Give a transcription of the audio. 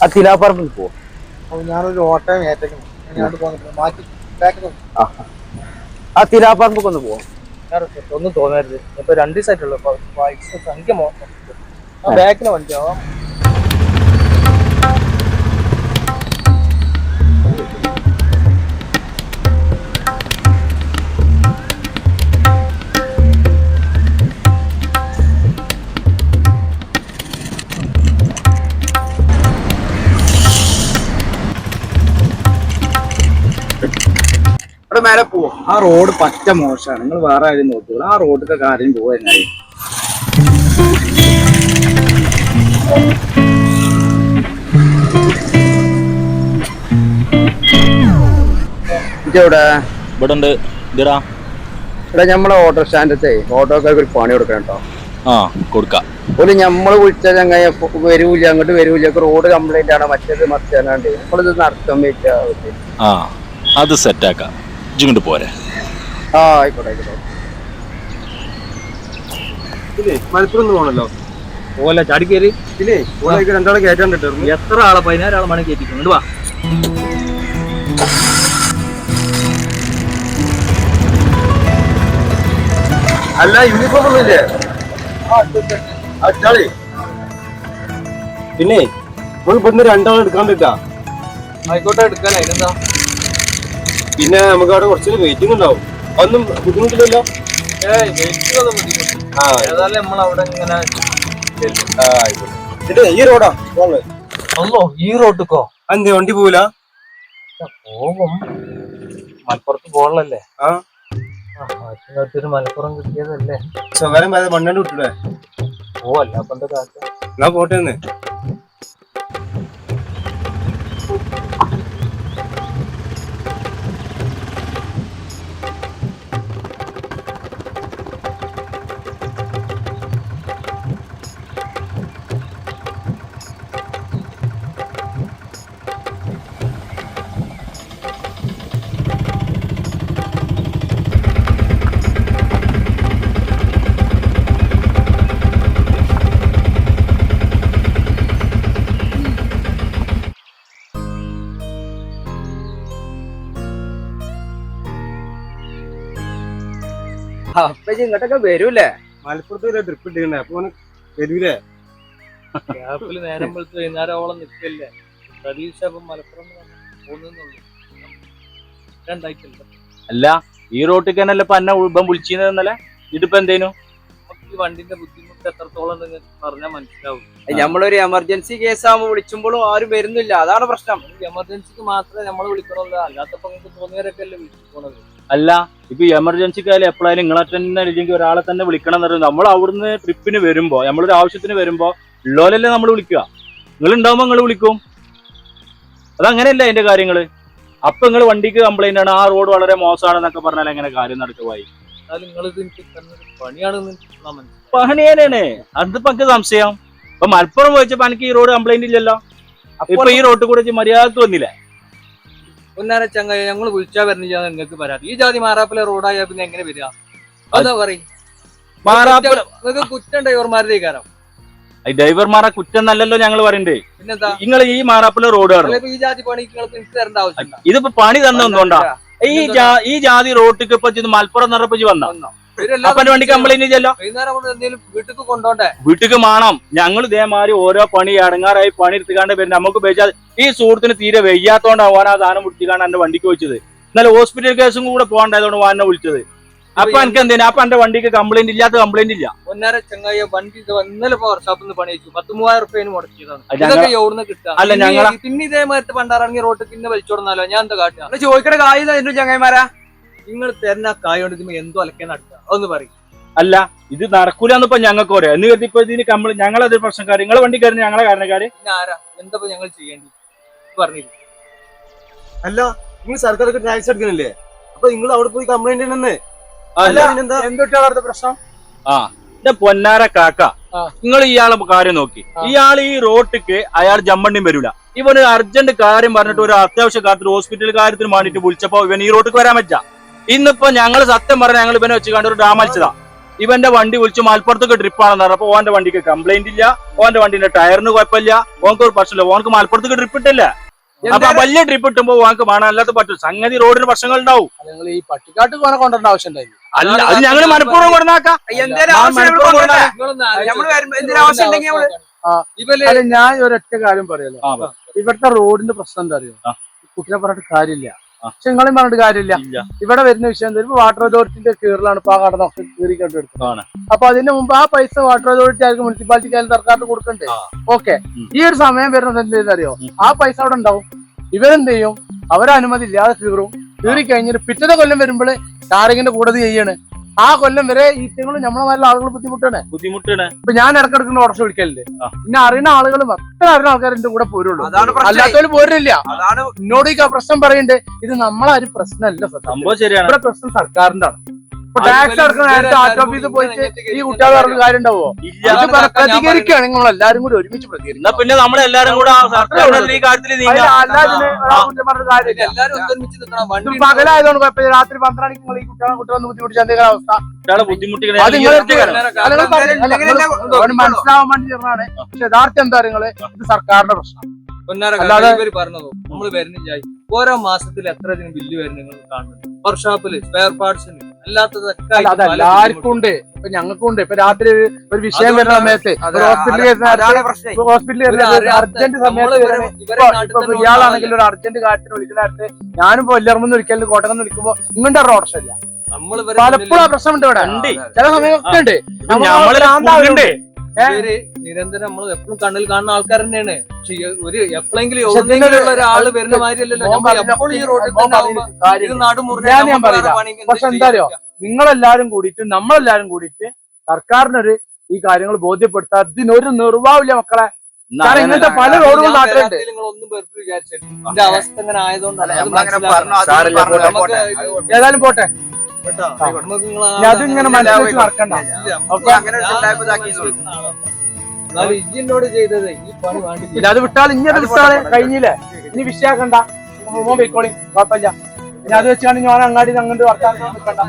ആ തിലാപ്പറമ്പിൽ പോവാം. ഞാനൊരു ഓട്ടം ഏറ്റേക്കുന്നു മാറ്റി ആ തിലാപ്പറമ്പൊക്കെ ഒന്ന് പോവാം. ഒന്നും തോന്നരുത്. ഇപ്പൊ രണ്ട് പൈസ സംഖ്യ ബാക്കിലെ വണ്ടി അവിടെ മേലെ പോവാം. ആ റോഡ് പറ്റ മോശമാണ്. നിങ്ങൾ വേറെ ആരും നോക്കുക ആ റോഡിന്റെ കാര്യം പോവാ എങ്ങനെ ഇതെവിടെ? ഇവിടെ ഉണ്ട് ഇതടാ. ഇവിടെ നമ്മളെ ഓട്ടോ സ്റ്റാൻഡത്തെ ഓട്ടോക്കാർക്ക് ഒരു പണി കൊടുക്കണം കേട്ടോ. ആ കൊടുക്കാം. ഒരു നമ്മൾ വിളിച്ച ചങ്ങായി വരൂല അങ്ങോട്ട് വരൂല റോഡ് കംപ്ലൈന്റ് ആണ്. മറ്റേത് മറിച്ചാണ്ട് നമ്മളിത് നടത്താൻ പറ്റുക ആ അത് സെറ്റാക്കാം ഇങ്ങോട്ട് പോരെ. ആ ആയിക്കോട്ടെ ആയിക്കോട്ടെ. മലപ്പുറം പോകണല്ലോ ഓല ചാടി കയറി ഇല്ലേ ഓളേക്ക് രണ്ടാളെ കയറ്റാൻ കിട്ടും എത്ര ആളെ? പതിനാറ് മണി കയറ്റിട്ടുണ്ട് വാ. അല്ല യൂണിഫോം ഒന്നുമില്ലേ അച്ചാളി പിന്നെ നമ്മൾ ഇവിടുന്ന് രണ്ടാളെ എടുക്കാൻ പറ്റാ. ആയിക്കോട്ടെ എടുക്കാൻ അതിനെന്താ? പിന്നെ നമുക്ക് അവിടെ കുറച്ച് വെയിറ്റിംഗ് ഉണ്ടാവും. ഒന്നും ബുദ്ധിമുട്ടില്ലല്ലോ ഈ റോഡാ അല്ലോ ഈ റോട്ടിക്കോ അതെന്ത് വണ്ടി പോവില്ല പോകും. മലപ്പുറത്ത് പോകണല്ലേ ആ. ഒരു മലപ്പുറം കിട്ടിയതല്ലേ? സ്വകാര്യം പോയത് മണ്ണണ്ട് ഓ പോവല്ല പണ്ട് കാറ്റ് എന്നാ പോട്ടെ അപ്പൊ ഇങ്ങോട്ടൊക്കെ വരൂലേ മലപ്പുറത്ത് വരെ ട്രിപ്പ് ഇട്ടിരുന്നേ അപ്പൊ വരൂലേ? ഗ്യാപ്പിൽ നേരം വെളുത്ത് വൈകുന്നേരമോളം നിൽക്കല്ലേ? പ്രതീക്ഷ അപ്പം മലപ്പുറം പോകുന്നുള്ളൂ രണ്ടായിട്ടില്ല അല്ല ഈ റോട്ടിൽ തന്നെ ഇപ്പൊ എന്നെ ഇപ്പം വിളിച്ചിരുന്നത് ഇന്നലെ? ഇതിപ്പോ എന്തേനു? ഈ വണ്ടിന്റെ ബുദ്ധിമുട്ട് എത്രത്തോളം നിങ്ങൾക്ക് പറഞ്ഞാൽ മനസ്സിലാവും. നമ്മളൊരു എമർജൻസി കേസ് ആകുമ്പോൾ വിളിച്ചുമ്പോഴും ആരും വരുന്നില്ല. അതാണ് പ്രശ്നം. എമർജൻസിക്ക് മാത്രമേ നമ്മൾ വിളിക്കണമല്ലോ അല്ലാത്തപ്പോ നിങ്ങൾക്ക് തോന്നിയവരൊക്കെ അല്ലേ വിളിച്ചു പോണത്? അല്ല ഇപ്പൊ എമർജൻസി കാലം എപ്പോഴായാലും നിങ്ങളെ തന്നെ അല്ലെങ്കിൽ ഒരാളെ തന്നെ വിളിക്കണം എന്ന് പറയുന്നത് നമ്മൾ അവിടുന്ന് ട്രിപ്പിന് വരുമ്പോ നമ്മളൊരു ആവശ്യത്തിന് വരുമ്പോ ഉള്ളോലല്ലേ നമ്മൾ വിളിക്കുക. നിങ്ങൾ ഉണ്ടാവുമ്പോ നിങ്ങൾ വിളിക്കും. അതങ്ങനെയല്ല അതിന്റെ കാര്യങ്ങൾ? അപ്പൊ നിങ്ങൾ വണ്ടിക്ക് കംപ്ലൈന്റ് ആണ് ആ റോഡ് വളരെ മോശമാണെന്നൊക്കെ പറഞ്ഞാൽ എങ്ങനെ കാര്യം നടക്കുവായി പണി പഹണിയനാണ് അതിപ്പോ എനിക്ക് സംശയം. ഇപ്പൊ മലപ്പുറം പോയിച്ചപ്പോ എനിക്ക് ഈ റോഡ് കംപ്ലൈന്റ് ഇല്ലല്ലോ. ഇപ്പൊ ഈ റോഡ് കൂടെ മര്യാദ മര്യാദയ്ക്ക് വന്നില്ലേ? പൊന്നാര ചങ്ങായി ഞങ്ങൾ വിളിച്ചാ വരുന്നില്ല നിങ്ങൾക്ക് പരാതി ഈ ജാതി മാറാപ്പിലെ റോഡായ പിന്നെ എങ്ങനെ വരിക? അതാ പറയും. നിങ്ങൾക്ക് കുറ്റം ഡ്രൈവർമാരുടെ കാരണം ഡ്രൈവർമാരെ കുറ്റം നല്ലല്ലോ ഞങ്ങൾ പറയണ്ടേ. നിങ്ങൾ ഈ മാറാപ്പുള്ള റോഡ് ഈ ജാതി പണി തരേണ്ട ഇതിപ്പോ പണി തന്നെ ഈ ഈ ജാതി റോട്ടിക്ക് ഇപ്പൊ മലപ്പുറം നിറപ്പിച്ച് വന്ന. അപ്പന്റെ വണ്ടി കംപ്ലൈന്റ് വീട്ടിൽ വീട്ടിക്ക് മാണം. ഞങ്ങൾ ഇതേമാതിരി ഓരോ പണി ഇടങ്ങാറായി പണി എടുത്തുകാണ്ട് വരും നമുക്ക് ഈ സുഹൃത്തിന് തീരെ വെയ്യാത്തോണ്ടാവാൻ ആ സാധനം വിളിച്ചുകാണ്ട് എന്റെ വണ്ടിക്ക് വെച്ചത് എന്നാലും ഹോസ്പിറ്റൽ കേസും കൂടെ പോകണ്ടായതുകൊണ്ട് വാനെ വിളിച്ചത്. അപ്പൊ എനിക്ക് എന്തേലും അപ്പൊ എന്റെ വണ്ടിക്ക് കംപ്ലൈന്റ് ഇല്ലാത്ത കംപ്ലൈന്റ് ഇല്ല. ഒന്നര ചങ്ങായ വണ്ടി ഇന്നലെ ഇപ്പൊ വർക്ക്ഷോപ്പിൽ നിന്ന് പണി വെച്ചു പത്ത് മൂവായിരം റുപ്യന് മുടക്കിയതാണ്. കിട്ടുക? അല്ല, ഈ- പിന്നെ ഇതേമാതിരി പണ്ടാറാണെങ്കിൽ റോട്ടിൽ പിന്നെ വലിച്ചോടുന്നാലോ? ഞാൻ എന്താ കാട്ടുക? ചോദിക്കണ കാര്യം ചങ്ങായിമാരാ. നിങ്ങൾ തരുന്ന കായ കൊണ്ട് ഇതിന് എന്തോ അലക്കാൻ നടക്കുക. അതൊന്ന് പറയും. അല്ല ഇത് നടക്കൂല എന്നിപ്പോ ഞങ്ങൾക്ക് പറയാം എന്ന് കരുതി ഇപ്പൊ ഇതിന് കംപ്ലൈന്റ് ഞങ്ങളത് പ്രശ്നക്കാർ നിങ്ങളെ വണ്ടി കയറി ഞങ്ങളെ കാരണക്കാര് പിന്നെ ആരാ? എന്താ ഇപ്പൊ ഞങ്ങൾ ചെയ്യേണ്ടി? പറഞ്ഞില്ല? അല്ല നിങ്ങൾ സർക്കാർ ടാക്സ് എടുക്കുന്നില്ലേ അപ്പൊ നിങ്ങൾ അവിടെ പോയി കംപ്ലൈന്റ് ചെയ്യണമെന്ന് അവിടുത്തെ പ്രശ്നം? ആ. എന്റെ പൊന്നാര കാക്ക. നിങ്ങൾ ഇയാളെ കാര്യം നോക്കി. ഇയാൾ ഈ റോട്ടിക്ക് അയാൾ ജമ്മണ്ടിയും വരൂല. ഇവന് അർജന്റ് കാര്യം പറഞ്ഞിട്ട് ഒരു അത്യാവശ്യ കാര്യത്തിൽ ഹോസ്പിറ്റൽ കാര്യത്തിന് വേണ്ടിട്ട് വിളിച്ചപ്പോ ഇവൻ ഈ റോട്ടിക്ക് വരാൻ പറ്റാ. ഇന്നിപ്പോ ഞങ്ങൾ സത്യം പറഞ്ഞ ഞങ്ങൾ ഇവനെ വെച്ച് കണ്ട് ഒരു ഡാം അടിച്ചതാ. ഇവന്റെ വണ്ടി വിളിച്ച് മലപ്പുറത്തൊക്കെ ട്രിപ്പാണെന്ന് പറഞ്ഞപ്പോ ഓന്റെ വണ്ടിക്ക് കംപ്ലൈന്റ് ഇല്ല ഓന്റെ വണ്ടിന്റെ ടയറിന് കുഴപ്പമില്ല ഓനക്ക് ഒരു പ്രശ്നമില്ല. ഓനക്ക് മലപ്പുറത്തേക്ക് ട്രിപ്പ് ഇട്ടില്ല. അപ്പൊ വലിയ ട്രിപ്പ് ഇട്ടുമ്പോ ഓനക്ക് വേണം അല്ലാത്ത പറ്റും. സംഗതി റോഡിന് പ്രശ്നങ്ങൾ ഉണ്ടാവും നിങ്ങൾ ഈ പട്ടിക്കാട്ട് കൊണ്ടുവരേണ്ട ആവശ്യം ഉണ്ടായിരുന്നു അല്ല അത് ഞങ്ങൾ നമ്മൾ മലപ്പുറം അല്ല ഞാൻ ഒരൊറ്റ കാര്യം പറയല്ലോ. ഇവിടുത്തെ റോഡിന്റെ പ്രശ്നം എന്താ അറിയോ. കുട്ടിനെ പറഞ്ഞിട്ട് കാര്യമില്ല. പക്ഷെ നിങ്ങളും പറഞ്ഞിട്ട് കാര്യമില്ല. ഇവിടെ വരുന്ന വിഷയം എന്താ? ഇപ്പൊ വാട്ടർ അതോറിറ്റിന്റെ കീറിലാണ് ഇപ്പൊ ആ കടന്നൊക്കെ കീറി കണ്ടെടുക്കുന്നത്. അപ്പൊ അതിന് മുമ്പ് ആ പൈസ വാട്ടർ അതോറിറ്റി ആയിരിക്കും മുനിസിപ്പാലിറ്റിക്ക് ആയാലും സർക്കാരിന് കൊടുക്കണ്ടേ. ഓക്കെ. ഈ ഒരു സമയം വരുന്നത് എന്തെന്നറിയോ ആ പൈസ അവിടെ ഉണ്ടാവും. ഇവരെന്ത് ചെയ്യും? അവരനുമതി ഇല്ലാതെ കീറും കീറി കഴിഞ്ഞിട്ട് പിറ്റത്തെ കൊല്ലം വരുമ്പോൾ ടാറിങ്ങിന്റെ കൂടെ ചെയ്യാണ്. ആ കൊല്ലം വരെ ഈറ്റങ്ങളും നമ്മളെ നല്ല ആളുകൾ ബുദ്ധിമുട്ടാണ്. ബുദ്ധിമുട്ടാണ്. ഇപ്പൊ ഞാൻ ഇടക്കിടക്കുന്ന ഓർഡർ വിളിക്കലുണ്ട്. പിന്നെ അറിയുന്ന ആളുകൾ മൊത്തം അറിയുന്ന ആൾക്കാർ എന്റെ കൂടെ പോരുള്ളൂ. അതാണ് പ്രശ്നം. അല്ലാത്തവര് പോരില്ല അതാണ് എന്നോട് ഈ പ്രശ്നം പറയുന്നുണ്ട് ഇത് നമ്മളാരും പ്രശ്നമല്ല ഇവിടെ പ്രശ്നം സർക്കാരിന്റെ ആണ് ടാക്സ് അടക്കുന്ന നേരത്തെ ആർട്ട് ഓഫീസിൽ പോയിട്ട് ഈ കുട്ടികൾ പറഞ്ഞ കാര്യം ഉണ്ടാവോ ഇത് അതാണ് ഞാൻ എല്ലാരും കൂടി ഒരുമിച്ച് പ്രതികരിക്കും പിന്നെ നമ്മളെല്ലാരും കൂടെ പകലായതുകൊണ്ട് കുഴപ്പമില്ല. രാത്രി പന്ത്രണ്ട് നിങ്ങൾ ഈ കുട്ടികളെ കുട്ടികളെ ബുദ്ധിമുട്ടിച്ച എന്തെങ്കിലും അവസ്ഥ. നിങ്ങൾ നിങ്ങൾ നിങ്ങൾ മനസ്സിലാവാൻ വേണ്ടി ചേർന്നാണ് പക്ഷെ യഥാർത്ഥം എന്താ നിങ്ങൾ? ഇത് സർക്കാരിന്റെ പ്രശ്നം. ഇവർ പറഞ്ഞത് നമ്മൾ വരുന്നില്ല ഓരോ മാസത്തിൽ എത്ര ബില്ല് വരും നിങ്ങൾ കാണുന്നത്? വർക്ക്ഷോപ്പിൽ സ്പെയർ പാർട്സിന് അല്ലാത്തതൊക്കെ അത് എല്ലാവർക്കും ഉണ്ട്. ഇപ്പൊ ഞങ്ങൾക്കും ഉണ്ട് ഇപ്പൊ രാത്രി ഒരു- വിഷയം വരുന്ന സമയത്ത് ഹോസ്പിറ്റലിൽ ഹോസ്പിറ്റലിൽ അർജന്റ് സമയത്ത് ഇയാളാണെങ്കിൽ ഒരു അർജന്റ് കാറ്റിന് വിളിക്കുന്ന ഞാനും ഞാനിപ്പോ വല്യറമ്പെന്ന് വിളിക്കലും കോട്ടകം വിളിക്കുമ്പോ ഇങ്ങനത്തെ ഒരു ഓപ്ഷൻ ഇല്ല. പലപ്പോഴും ആ പ്രശ്നമുണ്ട് ഇവിടെ. ചില സമയമൊക്കെ ഉണ്ട്? ഇവർ നിരന്തരം നമ്മൾ എപ്പോഴും കണ്ണിൽ കാണുന്ന ആൾക്കാർ തന്നെയാണ്. പക്ഷെ ഒരു എപ്പോഴെങ്കിലും എവിടെയെങ്കിലും ഒരാൾ വരുന്ന മാതിരിയല്ലല്ലോ. ഈ റോഡിൽ തന്നെ പക്ഷെ നിങ്ങളെല്ലാരും കൂടിയിട്ട് നമ്മളെല്ലാരും കൂടിയിട്ട് സർക്കാരിനൊരു ഈ കാര്യങ്ങൾ ബോധ്യപ്പെടുത്താൻ ഇതിനൊരു നിർവാഹമില്ല മക്കളെ. ഇങ്ങനത്തെ പല റോഡുകളും നാട്ടിലുണ്ട്. അവസ്ഥ ഇങ്ങനെ. ഏതായാലും പോട്ടെ. അതിങ്ങനെ നടക്കണ്ട ഇതാക്കി എന്നാലും ഇജിന്നോട് ചെയ്തത് ഈ പണി അത് വിട്ടാൽ ഇനി അത് വിട്ടാൽ കഴിഞ്ഞില്ലേ? ഇനി വിഷയാക്കണ്ട. മോൻ പോയിക്കോളി കുഴപ്പമില്ല. ഇനി അത് വെച്ചാണ് ഞാൻ അങ്ങാടി അങ്ങോട്ട് വർക്കാൻ നിൽക്കണ്ട.